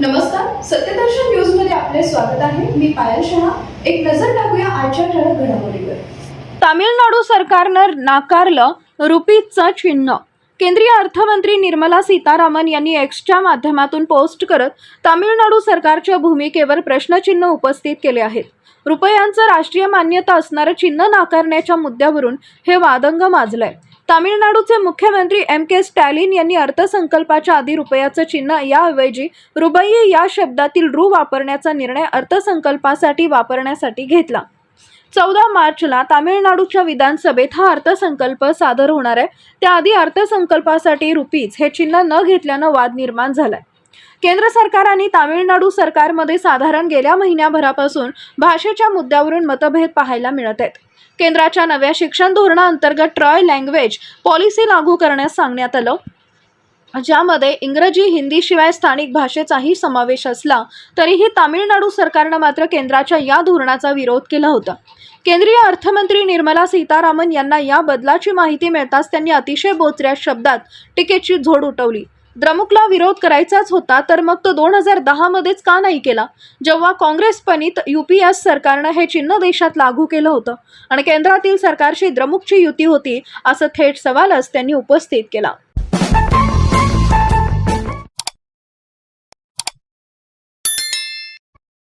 नमस्कार सत्यदर्शन न्यूजमध्ये आपले स्वागत आहे. मी पायल शहा. एक नजर टाकूया आजच्या ठळक घडामोडीवर. तामिळनाडू सरकारनं नाकारलं रुपीजचं चिन्ह. केंद्रीय अर्थमंत्री निर्मला सीतारामन यांनी एक्सच्या माध्यमातून पोस्ट करत तामिळनाडू सरकारच्या भूमिकेवर प्रश्नचिन्ह उपस्थित केले आहेत. रुपयांचं राष्ट्रीय मान्यता असणारं चिन्ह नाकारण्याच्या मुद्द्यावरून हे वादंग माजलंय. तामिळनाडूचे मुख्यमंत्री एम के स्टॅलिन यांनी अर्थसंकल्पाच्या आधी रुपयाचं चिन्ह याऐवजी रुबई या शब्दातील रू वापरण्याचा निर्णय अर्थसंकल्पासाठी वापरण्यासाठी घेतला. चौदा मार्चला तामिळनाडूच्या विधानसभेत हा अर्थसंकल्प सादर होणार आहे. त्याआधी अर्थसंकल्पासाठी रुपीज हे चिन्ह न घेतल्यानं वाद निर्माण झालाय. केंद्र सरकार आणि तामिळनाडू सरकारमध्ये साधारण गेल्या महिन्याभरापासून भाषेच्या मुद्द्यावरून मतभेद पाहायला मिळत आहेत. केंद्राच्या नव्या शिक्षण धोरणाअंतर्गत ट्रॉय लँग्वेज पॉलिसी लागू करण्यास सांगण्यात आलं. ज्यामध्ये इंग्रजी हिंदीशिवाय स्थानिक भाषेचाही समावेश असला तरीही तामिळनाडू सरकारनं मात्र केंद्राच्या या धोरणाचा विरोध केला होता. केंद्रीय अर्थमंत्री निर्मला सीतारामन यांना या बदलाची माहिती मिळताच त्यांनी अतिशय बोचऱ्या शब्दात टीकेची झोड उठवली. द्रमुकला विरोध करायचाच होता तर मग तो दोन हजार दहामध्येच का नाही केला? जेव्हा काँग्रेस पणित यू पी एस सरकारनं हे चिन्ह देशात लागू केलं होतं आणि केंद्रातील सरकारशी द्रमुकची युती होती असं थेट सवालच त्यांनी उपस्थित केला.